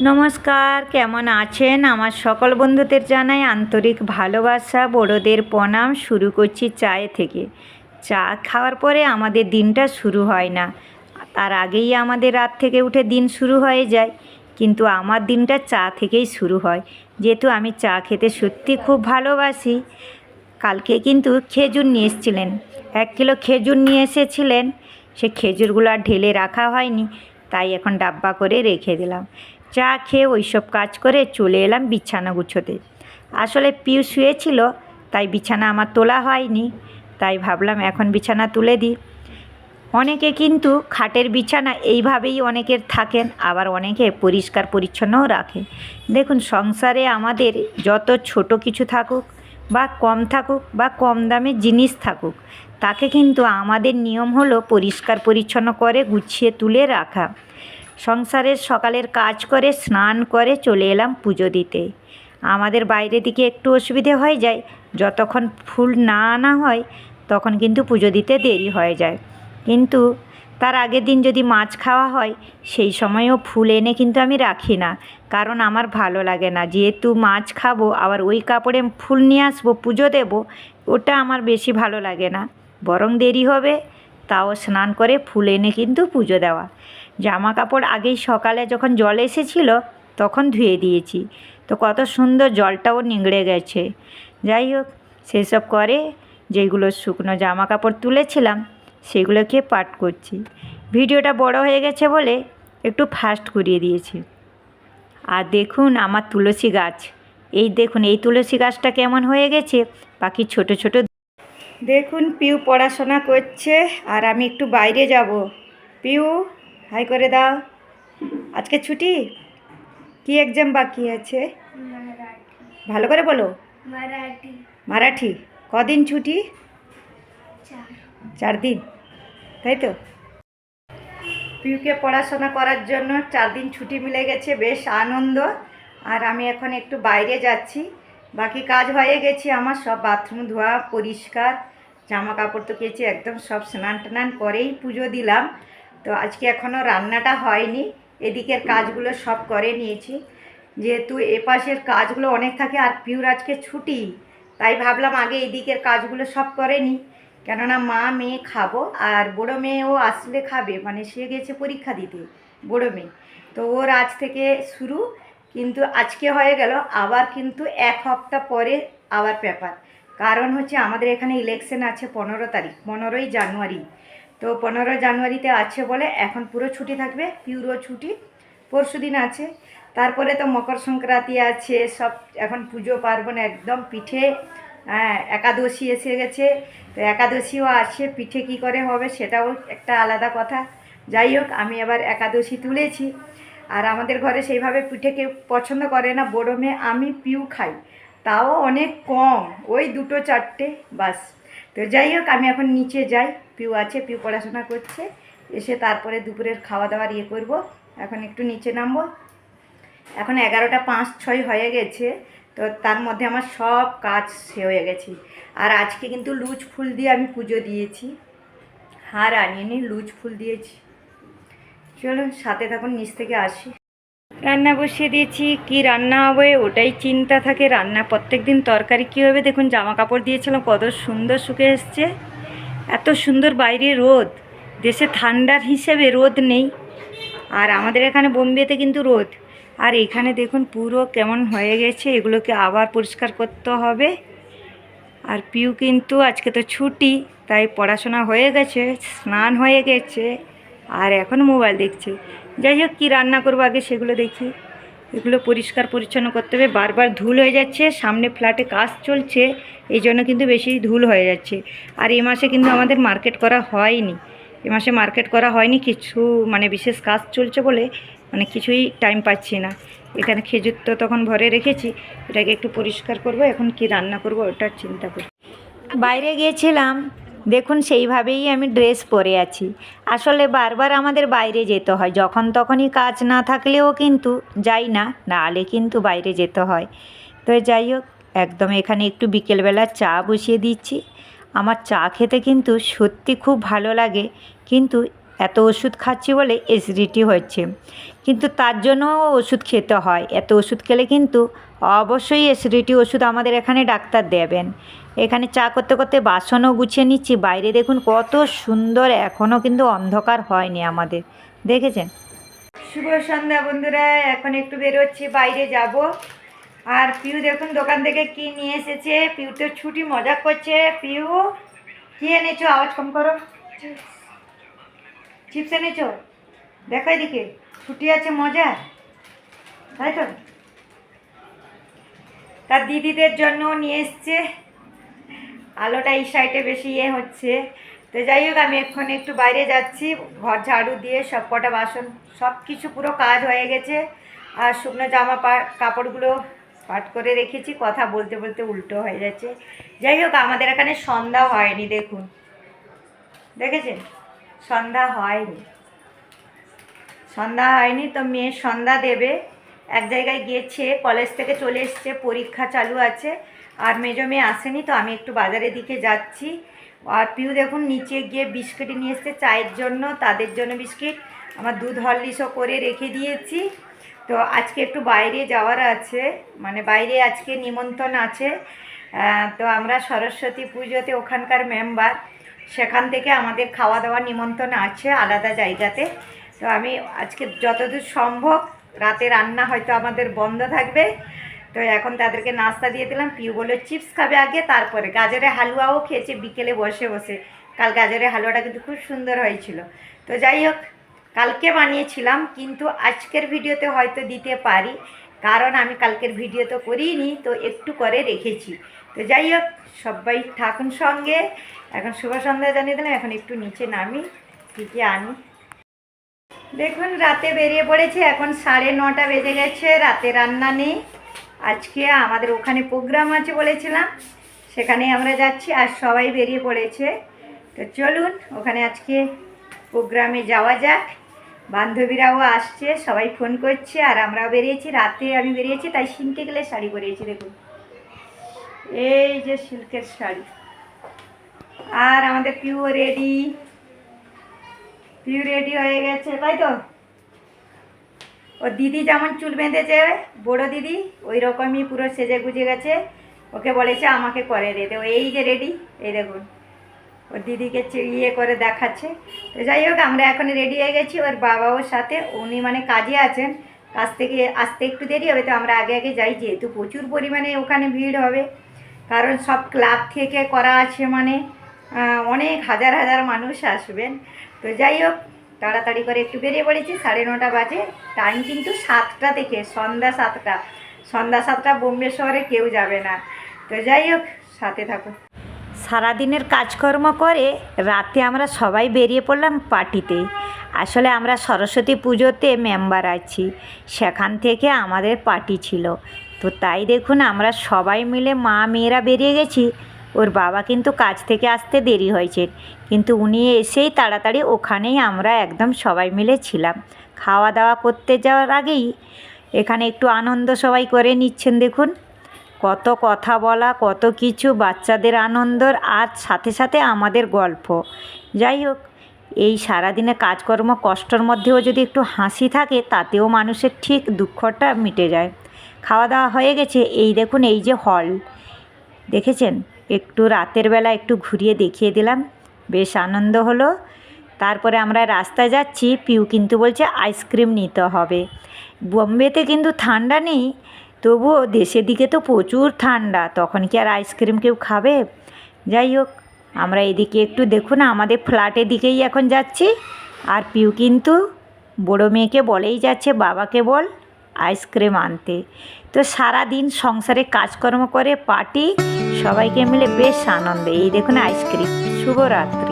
নমস্কার, কেমন আছেন? আমার সকল বন্ধুদের জানাই আন্তরিক ভালোবাসা, বড়দের প্রণাম, শুরু করছি চায়ে থেকে। চা খাওয়ার পরে আমাদের দিনটা শুরু হয় না। তার আগেই আমাদের রাত থেকে উঠে দিন শুরু হয়ে যায়। কিন্তু আমার দিনটা চা থেকেই শুরু হয়। যেহেতু আমি চা খেতে সত্যি খুব ভালোবাসি, কালকে কিন্তু খেজুর নিয়ে এসেছিলেন। এক কিলো খেজুর নিয়ে এসেছিলেন। সে খেজুরগুলো আর ঢেলে রাখা হয়নি। তাই এখন ডাব্বা করে রেখে দিলাম। চা খেয়ে ওইসব কাজ করে চলে এলাম বিছানা গুছোতে। আসলে পিউ শুয়েছিল, তাই বিছানা আমার তোলা হয়নি, তাই ভাবলাম এখন বিছানা তুলে দিই। অনেকে কিন্তু খাটের বিছানা এইভাবেই অনেকের থাকেন, আবার অনেকে পরিষ্কার পরিচ্ছন্নও রাখে। দেখুন, সংসারে আমাদের যত ছোট কিছু থাকুক, বা কম থাকুক, বা কম দামে জিনিস থাকুক, তাকে কিন্তু আমাদের নিয়ম হলো পরিষ্কার পরিচ্ছন্ন করে গুছিয়ে তুলে রাখা। সংসারের সকালের কাজ করে, স্নান করে চলে এলাম পুজো দিতে। আমাদের বাইরে দিকে একটু অসুবিধে হয়ে যায়। যতক্ষণ ফুল না আনা হয়, তখন কিন্তু পুজো দিতে দেরি হয়ে যায়। কিন্তু তার আগের দিন যদি মাছ খাওয়া হয়, সেই সময়ও ফুল এনে কিন্তু আমি রাখি না। কারণ আমার ভালো লাগে না। যেহেতু মাছ খাব, আবার ওই কাপড়ে ফুল নিয়ে আসব, পুজো দেবো, ওটা আমার বেশি ভালো লাগে না। বরং দেরি হবে তাও স্নান করে ফুল এনে কিন্তু পুজো দেওয়া। জামা কাপড় আগেই সকালে যখন জল এসেছিল, তখন ধুয়ে দিয়েছি। তো কত সুন্দর জলটাও নিংড়ে গেছে। যাই হোক, সেসব করে যেগুলো শুকনো জামা কাপড় তুলেছিলাম সেগুলোকে পাট করছি। ভিডিওটা বড় হয়ে গেছে বলে একটু ফাস্ট করিয়ে দিয়েছি। আর দেখুন আমার তুলসী গাছ। এই দেখুন, এই তুলসী গাছটা কেমন হয়ে গেছে? বাকি ছোট ছোট দেখুন পিউ পড়াশোনা করছে আর আমি একটু বাইরে যাব। পিউ হাই করে দাও। আজকে ছুটি? কি এক্সাম বাকি আছে? ভালো করে বলো। মারাঠি। কদিন ছুটি? চার। চার দিন। তাই তো? পিউকে পড়াশোনা করার জন্য চার দিন ছুটি মিলে গেছে বেশ আনন্দ। আর আমি এখন একটু বাইরে যাচ্ছি। বাকি কাজ হয়ে গেছে আমার সব বাথরুম ধোয়া পরিষ্কার। জামা কাপড় তো কেচে একদম সব স্নান টান করেই পুজো দিলাম। তো আজকে এখনও রান্নাটা হয়নি। এদিকের কাজগুলো সব করে নিয়েছি। যেহেতু এপাশের কাজগুলো অনেক থাকে আর পিউর আজকে ছুটি, তাই ভাবলাম আগে এদিকের কাজগুলো সব করে নিই কেননা মা, মেয়ে খাব আর বড়ো মেয়েও আসলে খাবে মানে সে গেছে পরীক্ষা দিতে, বড়ো মেয়ে। তো ওর আজ থেকে শুরু, কিন্তু আজকে হয়ে গেল, আবার কিন্তু এক সপ্তাহ পরে আবার পেপার। কারণ হচ্ছে আমাদের এখানে ইলেকশন আছে পনেরো তারিখ, পনেরোই জানুয়ারি। তো পনেরো জানুয়ারিতে আছে বলে এখন পুরো ছুটি থাকবে পিউরো ছুটি পরশু দিন আছে। তারপরে তো মকর সংক্রান্তি আছে, সব এখন পুজো পার্বণ একদম পিঠে হ্যাঁ একাদশী এসে গেছে। তো একাদশীও আছে, পিঠে কি করে হবে সেটাও একটা আলাদা কথা। যাই হোক, আমি আবার একাদশী তুলেছি। আর আমাদের ঘরে সেইভাবে পিঠে কেউ পছন্দ করে না, বড়ো মেয়ে, আমি পিউ খাই। তাও অনেক কম, ওই দুটো চারটে, বাস। তো যাই হোক, আমি এখন নিচে যাই, পিউ আছে, পিউ পড়াশোনা করছে, এসে তারপরে দুপুরের খাওয়া দাওয়ার ইয়ে করব, এখন একটু নিচে নামবো। এখন এগারোটা পাঁচ ছয় হয়ে গেছে, তো তার মধ্যে আমার সব কাজ হয়ে গেছে। আর আজকে কিন্তু লুজ ফুল দিয়ে আমি পুজো দিয়েছি। হার আনিয়ে নি, লুজ ফুল দিয়েছি। চলুন, সাথে থাকুন, নিচ থেকে আসি। রান্না বসিয়ে দিয়েছি, কি রান্না হবে ওটাই চিন্তা থাকে রান্না। প্রত্যেক দিন তরকারি কী হবে? দেখুন জামা কাপড় দিয়েছিলাম, কত সুন্দর শুকে এসছে। এত সুন্দর বাইরে রোদ, দেশে ঠান্ডার হিসেবে রোদ নেই। আর আমাদের এখানে বোম্বেতে কিন্তু রোদ। আর এখানে দেখুন, পুরো কেমন হয়ে গেছে, এগুলোকে আবার পরিষ্কার করতে হবে। আর পিউ কিন্তু আজকে তো ছুটি, তাই পড়াশোনা হয়ে গেছে, স্নান হয়ে গেছে, আর এখন মোবাইল দেখছে। যাই হোক, কী রান্না করব আগে সেগুলো দেখি। এগুলো পরিষ্কার পরিচ্ছন্ন করতে হবে। বারবার ধুল হয়ে যাচ্ছে, সামনে ফ্ল্যাটে কাজ চলছে, এই জন্য কিন্তু বেশি ধুল হয়ে যাচ্ছে। আর এ মাসে কিন্তু আমাদের মার্কেট করা হয়নি। এ মাসে মার্কেট করা হয়নি, কিছু মানে বিশেষ কাজ চলছে বলে মানে কিছুই টাইম পাচ্ছি না। এখানে খেজুর তো তখন ভরে রেখেছি, এটাকে একটু পরিষ্কার করব। এখন কি রান্না করব ওটা চিন্তা করি। বাইরে গিয়েছিলাম দেখুন, সেইভাবেই আমি ড্রেস পরে আছি। আসলে বারবার আমাদের বাইরে যেতে হয়। যখন তখনই কাজ না থাকলেও কিন্তু যাই না, নাহলে কিন্তু বাইরে যেতে হয়। তো যাই হোক, একদম এখানে একটু বিকেলবেলা চা বসিয়ে দিচ্ছি। আমার চা খেতে কিন্তু সত্যি খুব ভালো লাগে। কিন্তু এত ওষুধ খাচ্ছি বলে অ্যাসিডিটি হচ্ছে। কিন্তু তার জন্য ওষুধ খেতে হয়। এত ওষুধ খেলে কিন্তু অবশ্যই অ্যাসিডিটি ওষুধ আমাদের এখানে ডাক্তার দেবেন। এখানে চা করতে করতে বাসনও গুছিয়ে নিচ্ছি। বাইরে দেখুন কত সুন্দর এখনও কিন্তু অন্ধকার হয়নি আমাদের। দেখেছেন? শুভ সন্ধ্যা বন্ধুরা, এখন একটু বেরোচ্ছি, বাইরে যাব। আর পিউ দেখুন দোকান থেকে কি নিয়ে এসেছে। পিউ তো ছুটি, মজা করছে। পিউ, কি এনেছো? আওয়াজ কম করো। চিপস এনেছো? দেখো এদিকে, ছুটি আছে, মজা। তাই তো? তার দিদিদের জন্য নিয়ে এসছে। আলোটা এই সাইডে বেশি ইয়ে হচ্ছে। তো যাই হোক, আমি এক্ষুনি একটু বাইরে যাচ্ছি। ঘর ঝাড়ু দিয়ে সব কটা বাসন, সব কিছু পুরো কাজ হয়ে গেছে। আর শুকনো জামা কাপড়গুলো পাট করে রেখেছি। কথা বলতে বলতে উল্টো হয়ে যাচ্ছে। যাই হোক, আমাদের এখানে সন্ধ্যা হয়নি, দেখুন। দেখেছেন? সন্ধ্যা হয়নি। সন্ধ্যা হয়নি, তো মেয়ে সন্ধ্যা দেবে। এক জায়গায় গিয়েছে, কলেজ থেকে চলে এসছে, পরীক্ষা চালু আছে। আর মেজো মেয়ে আসেনি, তো আমি একটু বাজারের দিকে যাচ্ছি। আর পিউ দেখুন নিচে গিয়ে বিস্কিট নিয়ে এসছে চায়ের জন্য, তাদের জন্য বিস্কিট। আমার দুধ হরলিশও করে রেখে দিয়েছি। তো আজকে একটু বাইরে যাওয়ার আছে মানে বাইরে আজকে নিমন্ত্রণ আছে। তো আমরা সরস্বতী পুজোতে ওখানকার মেম্বার সেখান থেকে আমাদের খাওয়া দাওয়ার নিমন্ত্রণ আছে আলাদা জায়গাতে। তো আমি আজকে যতদূর সম্ভব, রাতে রান্না হয়তো আমাদের বন্ধ থাকবে। তো এখন তাদেরকে নাস্তা দিয়ে দিলাম। পিউ বলল চিপস খাবে আগে, তারপরে গাজরের হালুয়াও খেয়েছে বিকেলে বসে বসে। কাল গাজরের হালুয়াটা কিন্তু খুব সুন্দর হয়েছিল। তো যাই হোক, কালকে বানিয়েছিলাম, কিন্তু আজকের ভিডিওতে হয়তো দিতে পারি, কারণ আমি কালকের ভিডিও তো করিনি, তো একটু করে রেখেছি। তো যাই হোক, সবাই থাকুন সঙ্গে। এখন শুভ সন্ধ্যা জানিয়ে দিলাম, এখন একটু নিচে নামি কী আনি। দেখুন, রাতে বেরিয়ে পড়েছে, এখন সাড়ে নটা বেজে গেছে, রাতে রান্না নেই। আজকে আমাদের ওখানে প্রোগ্রাম আছে বলেছিলাম, সেখানে আমরা যাচ্ছি আর সবাই বেরিয়ে পড়েছে। তো চলুন, ওখানে আজকে প্রোগ্রামে যাওয়া যাক। বান্ধবীরাও আসছে, সবাই ফোন করছে আর আমরাও বেরিয়েছি। রাতে আমি বেরিয়েছি, তাই সিনকে গেলে শাড়ি পরিয়েছি দেখুন। এই যে সিল্কের শাড়ি। আর আমাদের পিউ রেডি। পিউ রেডি হয়ে গেছে, তাই তো? ও দিদি যেমন চুল বেঁধেছে, বড় দিদি ওই রকমই পুরো সেজে গুজে গেছে। ওকে বলেছে আমাকে করে দে তো এই যে রেডি এই দেখুন। ওর দিদিকে ইয়ে করে দেখাচ্ছে। তো যাই হোক, আমরা এখন রেডি হয়ে গেছি। ওর বাবাও সাথে, উনি মানে কাজে আছেন। কাজ থেকে আসতে একটু দেরি হবে, তো আমরা আগে আগে যাই। যেহেতু প্রচুর পরিমাণে ওখানে ভিড় হবে, কারণ সব ক্লাব থেকে করা আছে মানে অনেক হাজার হাজার মানুষ আসবেন। তো যাই হোক তাড়াতাড়ি করে একটু বেরিয়ে পড়েছি, সাড়ে নটা বাজে। টাইম কিন্তু সাতটা থেকে, সন্ধ্যা সাতটা। সন্ধ্যা সাতটা বোম্বে শহরে কেউ যাবে না। তো যাই হোক, সাথে থাকুন। সারাদিনের কাজকর্ম করে রাতে আমরা সবাই বেরিয়ে পড়লাম পার্টিতে। আসলে আমরা সরস্বতী পুজোতে মেম্বার আছি। সেখান থেকে আমাদের পার্টি ছিল। তো তাই দেখুন, আমরা সবাই মিলে মা মেয়েরা বেরিয়ে গেছি। ওর বাবা কিন্তু কাজ থেকে আসতে দেরি হয়েছে। কিন্তু উনি এসেই তাড়াতাড়ি ওখানেই আমরা একদম সবাই মিলে ছিলাম। খাওয়া দাওয়া করতে যাওয়ার আগেই এখানে একটু আনন্দ সবাই করে নিচ্ছেন দেখুন। কত কথা বলা, কত কিছু, বাচ্চাদের আনন্দর, আর সাথে সাথে আমাদের গল্প। যাই হোক, এই সারাদিনে কাজকর্ম কষ্টর মধ্যেও যদি একটু হাসি থাকে, তাতেও মানুষের ঠিক দুঃখটা মিটে যায়। খাওয়া দাওয়া হয়ে গেছে, এই দেখুন, এই যে হল দেখেছেন? একটু রাতের বেলা একটু ঘুরিয়ে দেখিয়ে দিলাম। বেশ আনন্দ হলো। তারপরে আমরা রাস্তায় যাচ্ছি, পিউ কিন্তু বলছে আইসক্রিম নিতে হবে। বোম্বেতে কিন্তু ঠান্ডা নেই, তবুও দেশের দিকে তো প্রচুর ঠান্ডা, তখন কি আর আইসক্রিম কেউ খাবে? যাই হোক, আমরা এদিকে একটু দেখুন, আমাদের ফ্ল্যাটের দিকেই এখন যাচ্ছি। আর পিউ কিন্তু বড়ো মেয়েকে বলেই যাচ্ছে, বাবাকে বল আইসক্রিম আনতে। তো সারা দিন সংসারে কাজকর্ম করে, পার্টি সবাইকে মিলে বেশ আনন্দ। এই দেখুন আইসক্রিম। শুভরাত্রি।